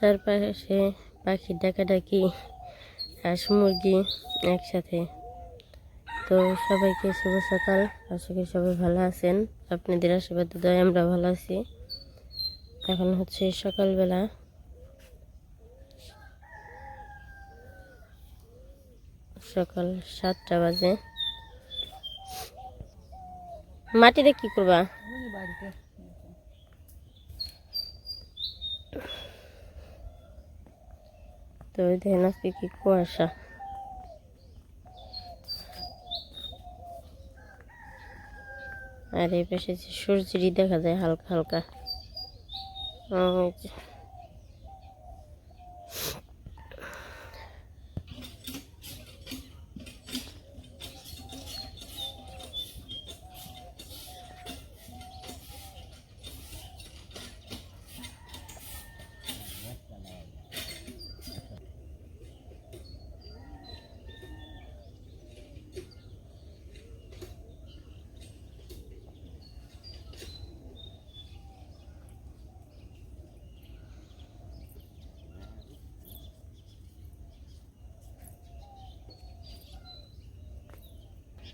চারপাশে পাখির ডাকাডাকি, হাঁস মুরগি একসাথে। তো সবাইকে শুভ সকাল। আশা করি সবাই ভালো আছেন। আপনাদের আশীর্বাদ দয় আমরা ভালো আছি। এখন হচ্ছে সকালবেলা। সকাল সাতটা বাজে। মাটিতে কি করবা? তো ওই দেখেন আজকে কি কুয়াশা। আর এই পাশে সূর্যেরই দেখা যায় হালকা হালকা।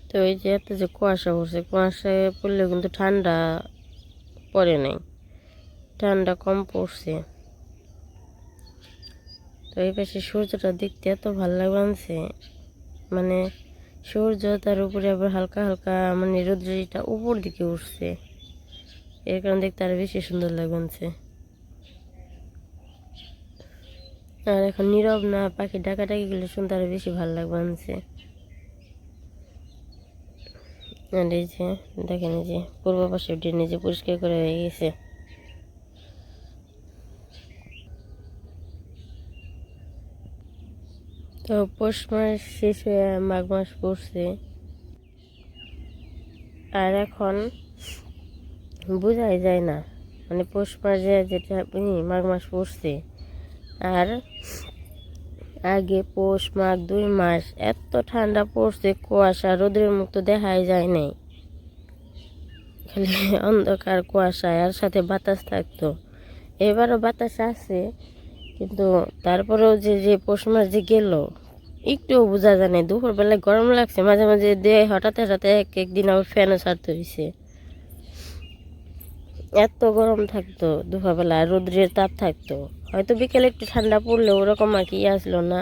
তো এই যে এত যে কুয়াশা পড়ছে, কুয়াশায় পড়লে কিন্তু ঠান্ডা পড়ে নাই। ঠান্ডা কম পড়ছে। তো এই পাশে সূর্যটা দেখতে এত ভালো লাগছে মানে সূর্য তার উপরে আবার হালকা হালকা মানে রৌদ্রটা উপর দিকে উঠছে। এর কারণে দেখতে আরও বেশি সুন্দর লাগছে আর এখন নীরব না পাখি ডাকাডাকি গুলো শুনতে আরও বেশি ভালো লাগছে আর এই যে, দেখেন এই যে, পূর্ব পাশে নিজে পরিষ্কার করে হয়ে গেছে। তো পৌষ মাস শেষ হয়ে, মাঘ মাস পড়ছে। আর এখন বোঝাই যায় না মানে পৌষ মাসে যেটা মাঘ মাস পড়ছে। আর আগে পৌষ মাঘ দুই মাস, এত ঠান্ডা পড়ছে, কুয়াশা, রোদের মুক্ত দেখাই যায় নাই। খালি অন্ধকার, কুয়াশা, আর সাথে বাতাস থাকতো। এবারও বাতাস আছে, কিন্তু তারপরেও যে যে পৌষ মাস যে গেল, একটুও বোঝা যায় না দুপুরবেলায় গরম লাগছে, মাঝে মাঝে দিয়ে হঠাৎ হঠাৎ এক একদিন আবার ফ্যানও ছাড়তে হয়েছে এত গরম থাকতো, দুপুরবেলা রোদ্রের তাপ থাকতো। হয়তো বিকেলে একটু ঠান্ডা পড়লে ওরকম আর কি আসলো না।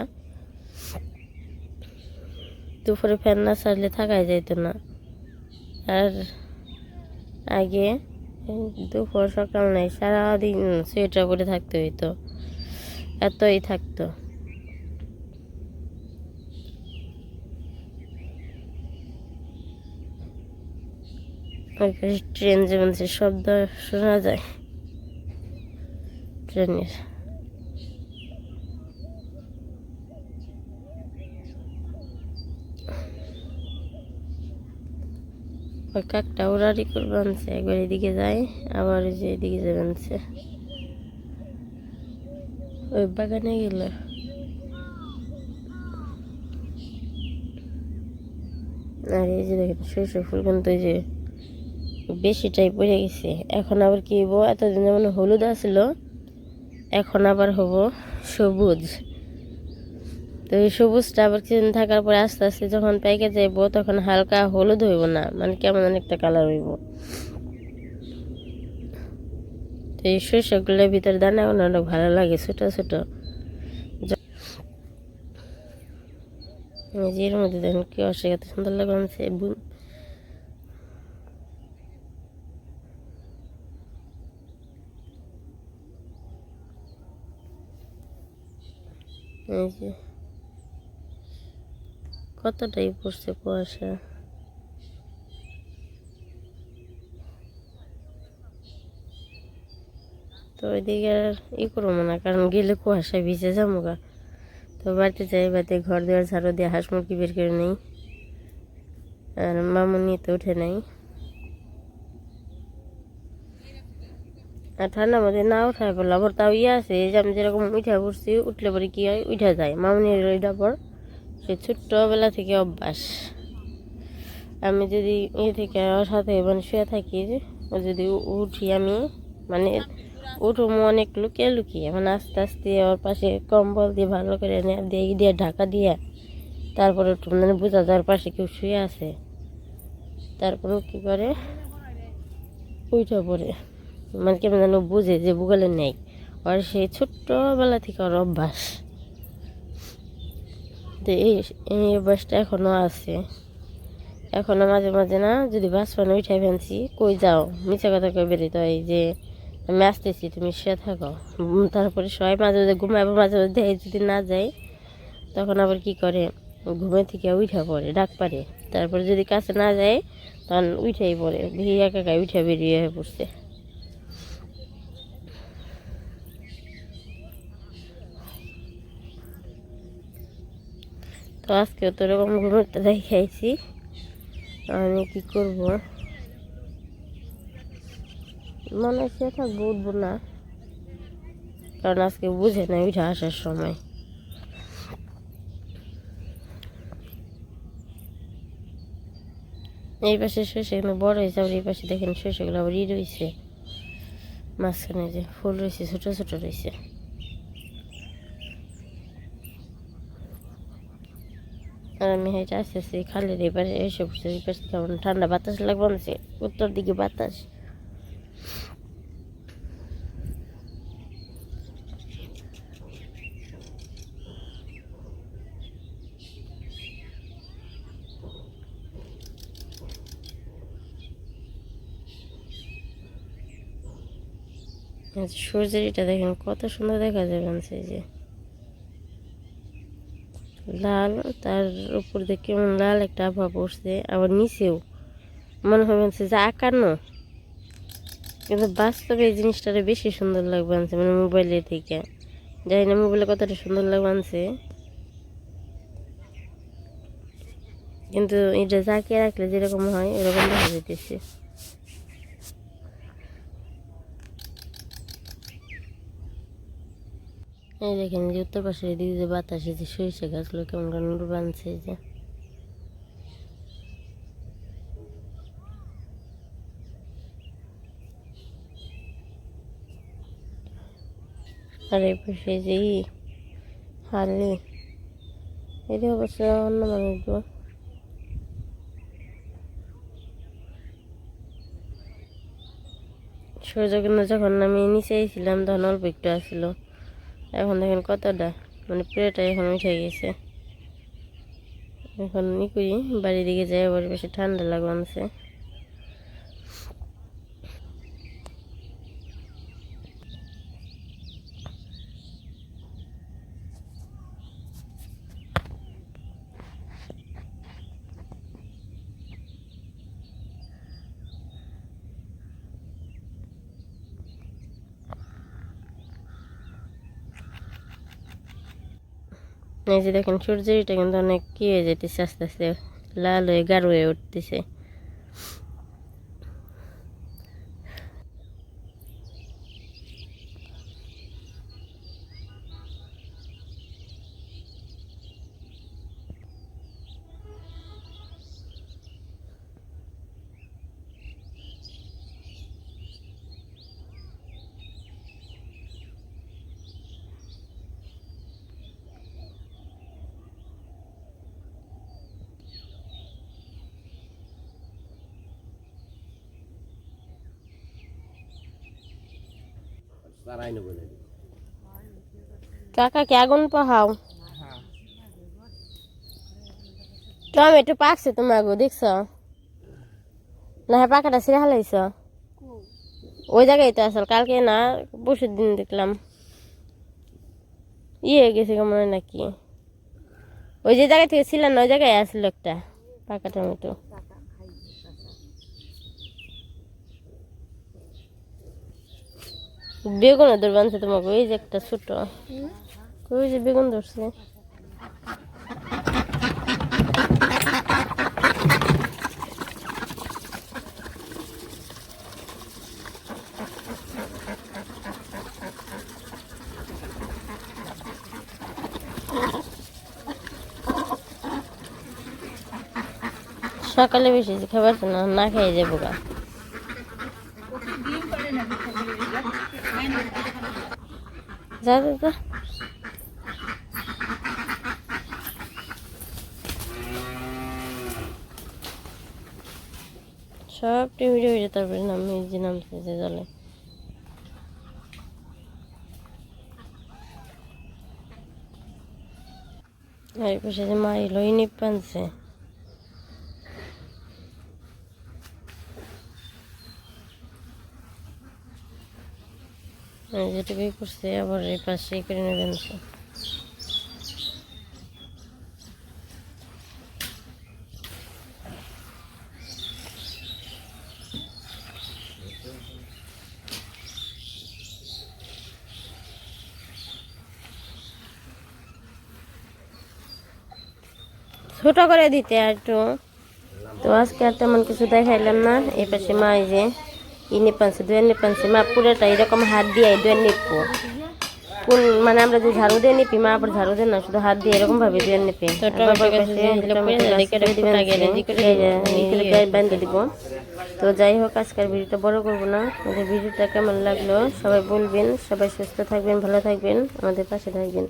দুপুরে ফ্যান না ছাড়লে থাকাই যাইতো না। আর আগে দুপুর, সকাল নাই, সারাদিন সোয়েটার পরে থাকতে হইতো। এতই থাকতো। ট্রেন যেমন যে শব্দ শোনা যায়। ট্রেনের ওই কাকটা উড়ারি করবে, আনছে, একবার এদিকে যায় আবার ওই যে এদিকে যাবে, আনছে। ওই বাগানে গেল। আর এই যে দেখেন সরষে ফুল কিন্তু এই যে বেশিটাই পড়ে গেছে। এখন আবার কি হব এতদিন যেমন হলুদ আসলো এখন আবার হব সবুজ। তো এই সবুজটা আবার কিছুদিন থাকার পরে আস্তে আস্তে যখন পেকে যাইব, তখন হালকা হলুদ হইব না মানে কেমন অনেকটা কালার হইব। তো এই সরষেগুলোর ভিতরে দানা অনেক ভালো লাগে, ছোট ছোট। এর মধ্যে দেখেন কি অসে কত সুন্দর লাগছে এই যে। কতটাই পড়ছে কুয়াশা? তো ওইদিকে আর ই করব না, কারণ গেলে কুয়াশায় ভিজে যাব গা। তো বাড়িতে যাই, বাড়িতে ঘর দেওয়ার ঝাড়ু দিয়ে হাঁস মুরগি বের করে নেই। আর মামুনি তো উঠে নাই। আর ঠান্ডার মধ্যে না উঠায় আবার তাও ইয়ে আছে যে আমি যেরকম উঠা পড়ছি, উঠলে পরে কি হয়? উঠা যায়। মামুনির ওইটা পর। সে ছোট্টবেলা থেকে অভ্যাস। আমি যদি ইয়ে থেকে ওর সাথে মানে শুয়ে থাকি যদি উঠি আমি মানে উঠুম অনেক লুকিয়ে লুকিয়ে মানে আস্তে আস্তে ওর পাশে কম্বল দিয়ে ভালো করে দিয়ে দিয়ে, ঢাকা দিয়ে, তারপরে উঠুম। মানে বোঝা যায় ওর পাশে কেউ শুয়ে আছে। তারপরে কী করে? উঠে পড়ে। মানে কেমন যেন বুঝে যে বুগালে নেই। আর সেই ছোট্টবেলা থেকে ওর অভ্যাস। তো এই এই অভ্যাসটা এখনও আছে। এখনও মাঝে মাঝে না যদি বাস পানি উঠাই ফেলছি, কই যাও? মিছা কথা কই বেরিয়ে হয় যে আমি আসতেছি, তুমি শুয়ে থাকো। তারপরে সবাই মাঝে মাঝে ঘুমাবো মাঝে মাঝে যদি না যায়, তখন আবার কি করে? ঘুমে থেকে উঠা পড়ে, ডাক পারে তারপরে যদি কাছে না যায়, তখন উঠেই পড়ে। দেখি একা একা উঠে বেরিয়ে পড়ছে। তো আজকেও তো এরকম ঘুমোতে দেখাইছি আমি কি করব? মনে হচ্ছে থাকব উঠবো না কারণ আজকে বুঝে না উঠে আসার সময়। এই পাশে শস্য এখানে বড় হয়েছে, আবার এই পাশে দেখেন শস্যগুলো আবার ই রয়েছে। মাঝখানে যে ফুল রয়েছে, ছোট ছোট রয়েছে। আর আমি হেঁটে আস্তে আস্তে খালের এবারে এসে পড়ছে এই পাশে কেমন ঠান্ডা বাতাস লাগবে না উত্তর দিকে বাতাস। সূর্যের এটা দেখেন কত সুন্দর দেখা যাবে সেই যে। লাল, তার উপর দিয়ে কেমন লাল একটা আবহাওয়া পড়ছে, আবার নিচেও। মনে বলছে যে আঁকানো কিন্তু বাস্তবে এই জিনিসটারে বেশি সুন্দর লাগবে আনছে মানে মোবাইলের থেকে জানি না মোবাইলে কতটা সুন্দর লাগবে আনছে। কিন্তু এটা জাঁকে রাখলে যেরকম হয় এরকম দেখা যেতেছে এই দেখেন যে উত্তর পাশের এদিকে যে বাতাসে যে সরিষা গাছগুলো কেমন কেমন বানছে যে। আর এই পাশে যে হালি এটা অবশ্য অন্য মানুষ সূর্য কিন্তু যখন আমি নিচে ছিলাম তখন অল্প একটু আসছিল এখন দেখেন কতটা মানে পুরোটা এখন উঠে গেছে। এখন ই করি, বাড়ির দিকে যাই, আবার বেশি ঠান্ডা লাগছে এই যে দেখেন এটা কিন্তু অনেক কি হয়ে যেতেছে আস্তে আস্তে লাল হয়ে, গাঢ় হয়ে উঠতেছে। কাকা, কি আগুন পাহাও? টমেটো পাকছে তোমার গো দেখছ? না হ্যাঁ পাকাটা ছিঁড়ে হালাইছ ওই জায়গায় তো আসল কালকে না, পরশুর দিন দেখলাম। ইয়ে গেছে মনে নাকি। ওই যে জায়গা থেকে ছিলেন না, ওই জায়গায় আসলো একটা পাকা টমেটো। বেগুন ধর বানছে তোমাকে, ওই যে একটা ছোট। ওই যে বেগুন ধরছে। সকালে বেশি খাবার না না খেয়ে যাব গা। যা যা যা সব টিভি হয়ে তারপরে নামে যে নামছে যে জলে আর পাশে যে মা এলো ইনি পানছে যেটা বিয়ে করছে, আবার এই পাশে করে নেবেন ছোট করে দিতে আর একটু। তো আজকে আর তেমন কিছু দেখাইলাম না, এই পাশে মা যে। ইনি পানছে দুয়ের নিপানছে মা পুরোটা এরকম হাত দিয়ে দুয়ের নিপবো কোন মানে আমরা যে ঝাড়ু দিয়ে নিপি মা আবার ঝাড়ু দেন না শুধু হাত দিয়ে এরকম ভাবে দুয়ের নিপি বেঁধে দিব। তো যাই হোক আজকের ভিডিওটা বড় করব না। আমাদের ভিডিওটা কেমন লাগল সবাই বলবেন সবাই সুস্থ থাকবেন ভালো থাকবেন আমাদের পাশে থাকবেন।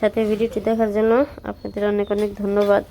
সাথে ভিডিওটি দেখার জন্য আপনাদের অনেক অনেক ধন্যবাদ।